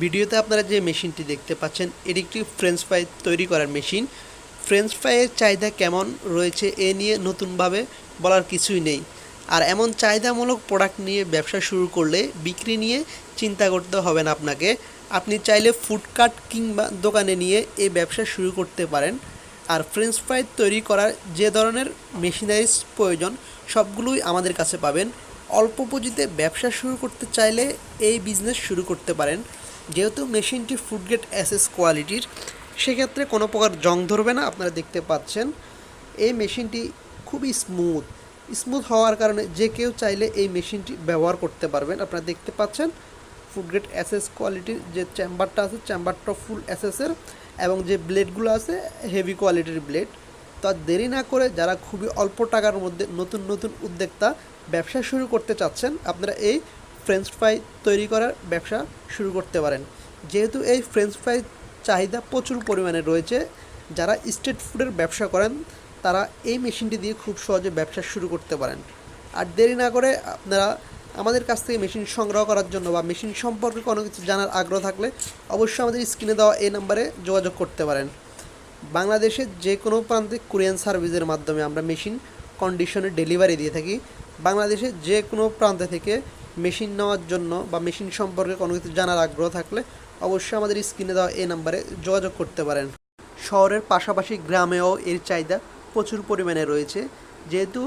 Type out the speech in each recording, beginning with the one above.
ভিডিওতে আপনারা যে মেশিনটি দেখতে পাচ্ছেন, এটি একটি ফ্রেঞ্চ ফ্রাই তৈরি করার মেশিন। ফ্রেঞ্চ ফ্রাইয়ের চাহিদা কেমন রয়েছে এ নিয়ে নতুনভাবে বলার কিছুই নেই। আর এমন চাহিদামূলক প্রোডাক্ট নিয়ে ব্যবসা শুরু করলে, বিক্রি নিয়ে চিন্তা করতে হবে না আপনাকে। আপনি চাইলে ফুডকার্ট কিংবা দোকানে নিয়ে এই ব্যবসা শুরু করতে পারেন। আর ফ্রেঞ্চ ফ্রাই তৈরি করার যে ধরনের মেশিনারিজ প্রয়োজন, সবগুলোই আমাদের কাছে পাবেন। অল্প পুঁজিতে ব্যবসা শুরু করতে চাইলে এই বিজনেস শুরু করতে পারেন। যেহেতু মেশিনটি ফুড গ্রেড এসএস কোয়ালিটির সেক্ষেত্রে কোনো প্রকার জং ধরবে না, আপনারা দেখতে পাচ্ছেন। এই মেশিনটি খুবই স্মুথ স্মুথ হওয়ার কারণে যে কেউ চাইলে এই মেশিনটি ব্যবহার করতে পারবেন। আপনারা দেখতে পাচ্ছেন ফুড গ্রেড এসএস কোয়ালিটির যে চেম্বারটা আছে চেম্বারটা ফুল এসএসের এবং যে ব্লেডগুলো আছে হেভি কোয়ালিটির ব্লেড তো আর দেরি না করে যারা খুবই অল্প টাকার মধ্যে নতুন নতুন উদ্যোক্তা ব্যবসা শুরু করতে চাচ্ছেন, আপনারা এই ফ্রেঞ্চ ফ্রাই তৈরি করার ব্যবসা শুরু করতে পারেন। যেহেতু এই ফ্রেঞ্চ ফ্রাই চাহিদা প্রচুর পরিমাণে রয়েছে, যারা স্ট্রিট ফুডের ব্যবসা করেন, তারা এই মেশিনটি দিয়ে খুব সহজে ব্যবসা শুরু করতে পারেন। আর দেরি না করে আপনারা আমাদের কাছ থেকে মেশিন সংগ্রহ করার জন্য বা মেশিন সম্পর্কে কোনো কিছু জানার আগ্রহ থাকলে অবশ্যই আমাদের স্ক্রিনে দেওয়া এই নাম্বারে যোগাযোগ করতে পারেন। বাংলাদেশের যে কোনো প্রান্তে কোরিয়ান সার্ভিসের মাধ্যমে আমরা মেশিন কন্ডিশনে ডেলিভারি দিয়ে থাকি। বাংলাদেশের যে কোনো প্রান্ত থেকে মেশিন নেওয়ার জন্য বা মেশিন সম্পর্কে কোনো কিছু জানার আগ্রহ থাকলে অবশ্যই আমাদের স্ক্রিনে দেওয়া এই নাম্বারে যোগাযোগ করতে পারেন। শহরের পাশাপাশি গ্রামেও এর চাহিদা প্রচুর পরিমাণে রয়েছে। যেহেতু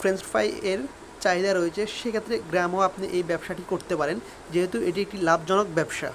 ফ্রেঞ্চ ফ্রাই এর চাহিদা রয়েছে, সেক্ষেত্রে গ্রামেও আপনি এই ব্যবসাটি করতে পারেন। যেহেতু এটি একটি লাভজনক ব্যবসা।